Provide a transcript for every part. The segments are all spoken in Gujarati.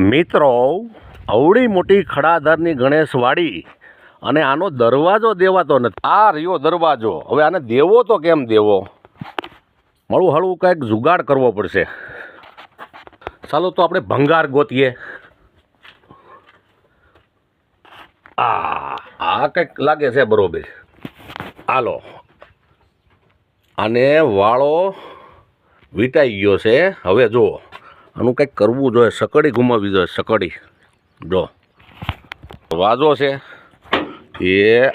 મિત્રો, અવળી મોટી ખડાધરની ગણેશવાડી અને આનો દરવાજો દેવાતો નથી. આ રહ્યો દરવાજો. હવે આને દેવો તો કેમ દેવો? મળું હળવું કંઈક જુગાડ કરવો પડશે. ચાલો તો આપણે ભંગાર ગોતીએ. આ આ કંઈક લાગે છે બરોબર. હાલો. આને વાળો વીટાઈ ગયો છે. હવે જુઓ. આનું કંઈક કરવું જોઈએ, સકડી ગુમાવવી જોઈએ, સકડી. જો. દરવાજો છે. એ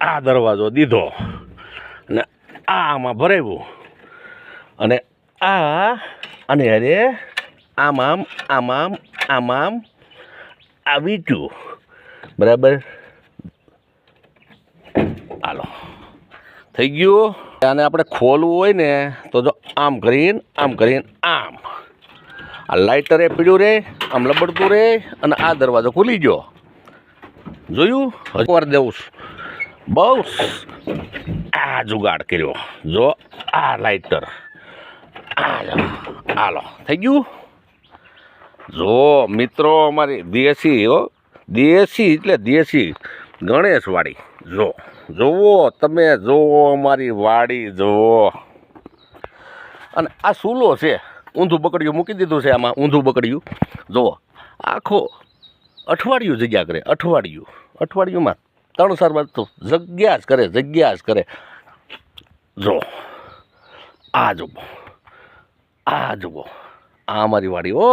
આ દરવાજો દીધો. અને આ આમાં ભરાવ્યું. અને આ, અને અરે આમ આમ આમ આમ આમ આમ આ વીટ્યું બરાબર? હાલો. થઈ ગયું. આને આપણે ખોલવું હોય ને, તો જો આમ કરીને આમ કરીને, આમ. આ લાઇટરે પીડ્યું રે આમ લબડતું રે અને આ દરવાજો ખુલી ગયો. જોયું? હજી વાર દેવું બહુ આ જુગાડ કર્યો. જો આ લાઇટર. આ લો, થઈ ગયું? જો મિત્રો અમારી દેશી હો. દેશી એટલે દેશી. ગણેશવાડી જો જુઓ તમે જુઓ અમારી વાડી જુઓ અને આ સૂલો છે. ઊંધું બકડિયું મૂકી દીધું છે આમાં, ઊંધું બકડિયું જુઓ, આખો અઠવાડિયું જગ્યા કરે, અઠવાડિયું. અઠવાડિયુંમાં ત્રણ ચાર વાર તો જગ્યા જ કરે, જગ્યા જ કરે. જો આ જુઓ આ જુઓ, આ અમારી વાડી ઓ